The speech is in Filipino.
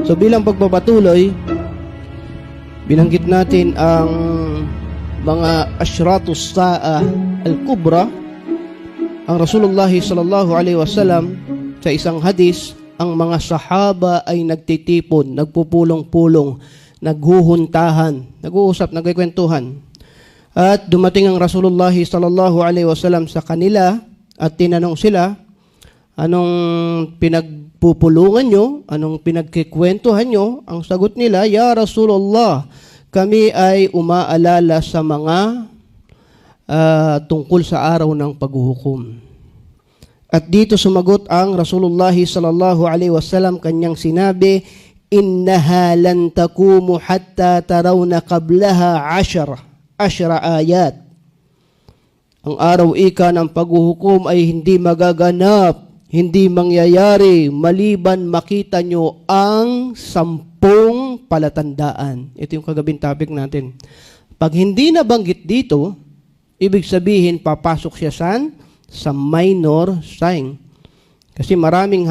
So bilang pagpapatuloy, binanggit natin ang mga asyratus sa'a al-kubra. Ang Rasulullah sallallahu alaihi wasallam sa isang hadis, ang mga sahaba ay nagtitipon, nagpupulong-pulong, naghuhuntahan, nag-uusap, nagkikwentuhan. At dumating ang Rasulullah sallallahu alaihi wasallam sa kanila at tinanong sila, anong pinagpupulungan nyo? Anong pinagkikwentuhan nyo? Ang sagot nila, Ya Rasulullah, kami ay umaalala sa mga ah, tungkol sa araw ng paghuhukom. At dito sumagot ang Rasulullah sallallahu alaihi wasallam kanyang sinabi, "Innaha lan takumu hatta tarawna qablaha ashara, ashara ayat." Ang araw ika ng paghuhukom ay hindi magaganap, hindi mangyayari maliban makita nyo ang sampung palatandaan. Ito yung kagabing topic natin. Pag hindi nabanggit dito, ibig sabihin papasok siya san? Sa minor sign. Kasi maraming